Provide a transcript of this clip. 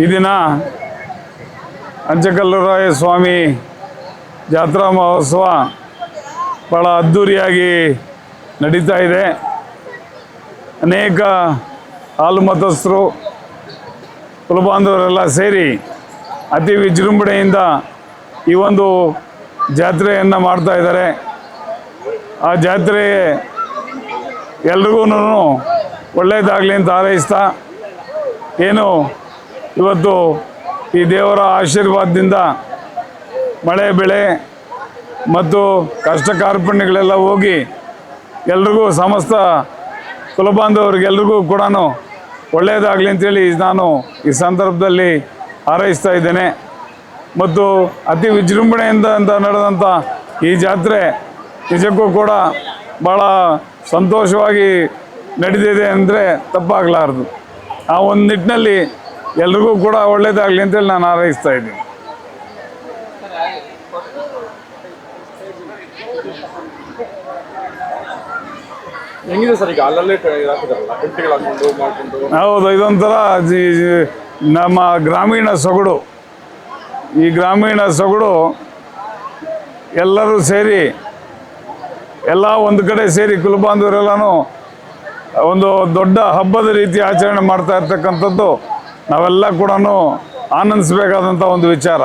ಈ ದಿನ ಅಂಚಕಲ್ಲುರಾಯ ಸ್ವಾಮಿ ಜಾತ್ರಾ ಮಹೋತ್ಸವ ಭಾಳ ಅದ್ಧೂರಿಯಾಗಿ ನಡೀತಾ ಇದೆ. ಅನೇಕ ಹಾಲು ಮತಸ್ಥರು, ಕುಲಬಾಂಧವರೆಲ್ಲ ಸೇರಿ ಅತಿ ವಿಜೃಂಭಣೆಯಿಂದ ಈ ಒಂದು ಜಾತ್ರೆಯನ್ನು ಮಾಡ್ತಾ ಇದ್ದಾರೆ. ಆ ಜಾತ್ರೆ ಎಲ್ರಿಗೂ ಒಳ್ಳೆಯದಾಗಲಿ ಅಂತ ಹಾರೈಸ್ತಾ ಏನು ಇವತ್ತು ಈ ದೇವರ ಆಶೀರ್ವಾದದಿಂದ ಮಳೆ, ಬೆಳೆ ಮತ್ತು ಕಷ್ಟ ಕಾರ್ಪಣ್ಯಗಳೆಲ್ಲ ಹೋಗಿ ಎಲ್ರಿಗೂ ಸಮಸ್ತ ಕುಲಬಾಂಧವರಿಗೆಲ್ರಿಗೂ ಕೂಡ ಒಳ್ಳೆಯದಾಗಲಿ ಅಂತೇಳಿ ನಾನು ಈ ಸಂದರ್ಭದಲ್ಲಿ ಹಾರೈಸ್ತಾ ಇದ್ದೇನೆ. ಮತ್ತು ಅತಿ ವಿಜೃಂಭಣೆಯಿಂದ ಅಂತ ನಡೆದಂಥ ಈ ಜಾತ್ರೆ ನಿಜಕ್ಕೂ ಕೂಡ ಭಾಳ ಸಂತೋಷವಾಗಿ ನಡೆದಿದೆ ಅಂದರೆ ತಪ್ಪಾಗಲಾರ್ದು. ಆ ಒಂದು ನಿಟ್ಟಿನಲ್ಲಿ ಎಲ್ರಿಗೂ ಕೂಡ ಒಳ್ಳೆಯದಾಗಲಿ ಅಂತೇಳಿ ನಾನು ಹಾರೈಸ್ತಾ ಇದ್ದೀನಿ. ಹೌದು ಇದೊಂಥರ ನಮ್ಮ ಗ್ರಾಮೀಣ ಸೊಗಡು. ಈ ಗ್ರಾಮೀಣ ಸೊಗಡು ಎಲ್ಲರೂ ಸೇರಿ ಎಲ್ಲ ಒಂದು ಕಡೆ ಸೇರಿ ಕುಲಬಾಂಧವರೆಲ್ಲನೂ ಒಂದು ದೊಡ್ಡ ಹಬ್ಬದ ರೀತಿ ಆಚರಣೆ ಮಾಡ್ತಾ ಇರ್ತಕ್ಕಂಥದ್ದು ನಾವೆಲ್ಲ ಕೂಡ ಆನಂದಿಸಬೇಕಾದಂಥ ಒಂದು ವಿಚಾರ.